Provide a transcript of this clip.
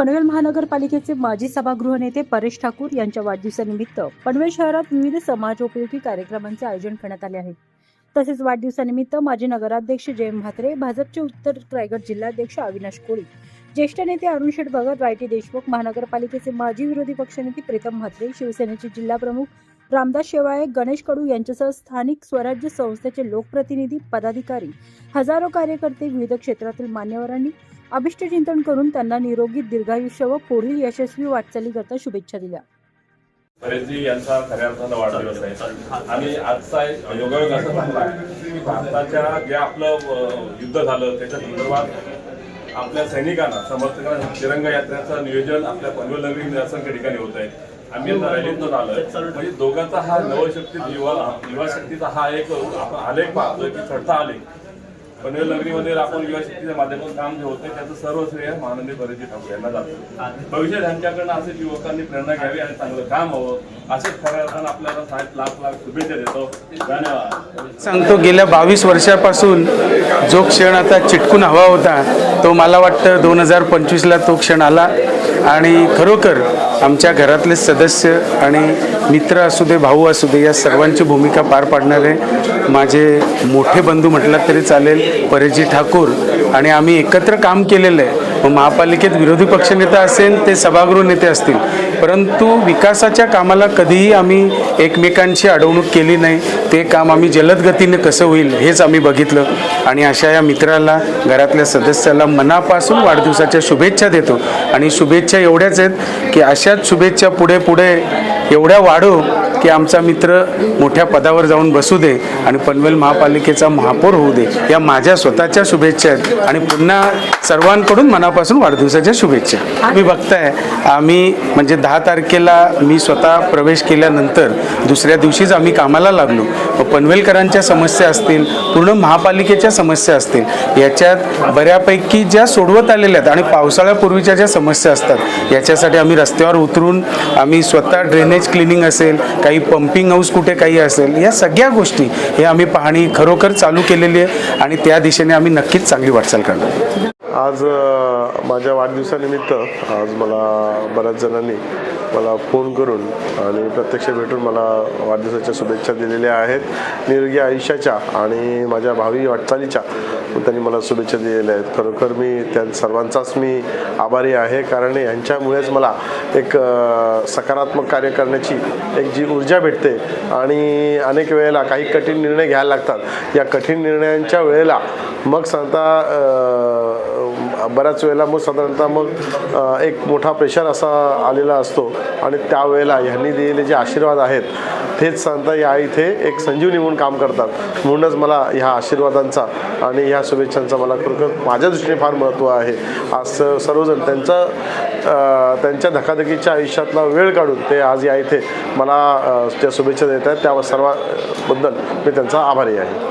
पनवेल महानगरपालिकेचे माजी सभागृह नेते परेश ठाकूर यांच्या वाढदिवसानिमित्त पनवेल शहरात विविध समाजोपयोगी कार्यक्रमांचे आयोजन करण्यात आले आहे. तसेच वाढदिवसानिमित्त माजी नगराध्यक्ष जयंत म्हात्रे भाजपचे उत्तर रायगड जिल्हाध्यक्ष अविनाश कोळी ज्येष्ठ नेते अरुण शेठ भगत वाय टी देशमुख महानगरपालिकेचे माजी विरोधी पक्षनेते प्रीतम म्हात्रे शिवसेनेचे जिल्हाप्रमुख रामदास शेवाळे गणेश कडू यांच्यासह स्थानिक स्वराज्य संस्थेचे लोकप्रतिनिधी पदाधिकारी हजारो कार्यकर्ते विविध क्षेत्रातील मान्यवरांनी अभिष्ट चिंतन करून त्यांना निरोगी दीर्घायुष्य व पुढील यशस्वी वाटचालीकरता शुभेच्छा दिल्या. परेशजी यांचा खऱ्या अर्थानं वाढदिवस आहे. आणि आजचा एक योगायोग असं झाला की भारताच्या जे आपलं युद्ध झालं त्याच्या संदर्भात आपल्या सैनिकांना समर्थकांना तिरंगा यात्रेचं नियोजन आपल्या पनवेल नगरी असंख्य ठिकाणी होत आहे. आम्ही आता रॅलीतून आलोय. म्हणजे दोघांचा हा नवशक्ती युवा युवा शक्तीचा हा एक आपण आलेख पाहतोय की चढता आलेख पनवेल नगरीमध्ये आपण युवा शक्तीच्या माध्यमातून काम जे होते त्याचं सर्व श्रेय महानंदी परेजी ठाकूर यांना जातं. भविष्यात त्यांच्याकडनं असेच युवकांनी प्रेरणा घ्यावी आणि चांगलं काम हवं असेच खऱ्या अर्थानं आपल्याला सात लाख लाख शुभेच्छा देतो. धन्यवाद. सांगतो गेल्या बावीस वर्षापासून जो क्षण आता चिटकून हवा होता तो मला वाटतं दोन हजार पंचवीसला तो क्षण आला. आणि खरोखर आमच्या घरातले सदस्य आणि मित्र असू दे भाऊ असू दे या सर्वांची भूमिका पार पाडणारे माझे मोठे बंधू म्हटलं तरी चालेल परेजी ठाकूर. आणि आम्ही एकत्र काम केलेलं आहे. मग महापालिकेत विरोधी पक्षनेता असेल ते सभागृह नेते असतील. परंतु विकासाच्या कामाला कधीही आम्ही एकमेकांची अडवणूक केली नाही. ते काम आम्ही जलद गतीने कसं होईल हेच आम्ही बघितलं. आणि अशा या मित्राला घरातल्या सदस्याला मनापासून वाढदिवसाच्या शुभेच्छा देतो. आणि शुभेच्छा एवढ्याच आहेत की अशाच शुभेच्छा पुढे पुढे एवढ्या वाढू की आमचा मित्र मोठ्या पदावर जाऊन बसू दे आणि पनवेल महापालिकेचा महापौर होऊ दे. या माझ्या स्वतःच्या शुभेच्छा आहेत. आणि पुन्हा सर्वांकडून मनापासून वाढदिवसाच्या शुभेच्छा तुम्ही बघताय आम्ही म्हणजे दहा तारखेला मी स्वतः प्रवेश केल्यानंतर दुसऱ्या दिवशीच आम्ही कामाला लागलो. व पनवेलकरांच्या समस्या असतील पूर्ण महापालिकेच्या समस्या असतील याच्यात बऱ्यापैकी ज्या सोडवत आलेल्या आहेत आणि पावसाळ्यापूर्वीच्या ज्या समस्या असतात याच्यासाठी आम्ही रस्त्यावर उतरून आम्ही स्वतः ड्रेनेज क्लिनिंग असेल काही पंपिंग हाऊस कुठे काही असेल या सगळ्या गोष्टी हे आम्ही पाहणी खरोखर चालू केलेली आहे आणि त्या दिशेने आम्ही नक्कीच चांगली वाटचाल करणार. आज माझ्या वाढदिवसानिमित्त आज मला बऱ्याच जणांनी मला फोन करून आणि प्रत्यक्ष भेटून मला वाढदिवसाच्या शुभेच्छा दिलेल्या आहेत. निरोगी आयुष्याच्या आणि माझ्या भावी वाटचालीच्या त्यांनी मला शुभेच्छा दिलेल्या आहेत. खरोखर मी त्या सर्वांचाच मी आभारी आहे. कारण यांच्यामुळेच मला एक सकारात्मक कार्य करण्याची एक जी ऊर्जा भेटते आणि अनेक वेळेला काही कठीण निर्णय घ्यायला लागतात. या कठीण निर्णयांच्या वेळेला मग सांगता बऱ्याच वेळेला मग साधारणतः मग एक मोठा प्रेशर असा आलेला असतो. आणि त्यावेळेला ह्यांनी दिलेले जे आशीर्वाद आहेत तेच सांगता या इथे एक संजीवनी म्हणून काम करतात. म्हणूनच मला ह्या आशीर्वादांचा आणि ह्या शुभेच्छांचा मला खरोखर माझ्या दृष्टीने फार महत्त्व आहे. आज स- सर्वजण त्यांचं त्यांच्या धकाधकीच्या आयुष्यातला वेळ काढून ते आज या इथे मला त्या शुभेच्छा देत आहेत त्या सर्वांबद्दल मी त्यांचा आभारी आहे.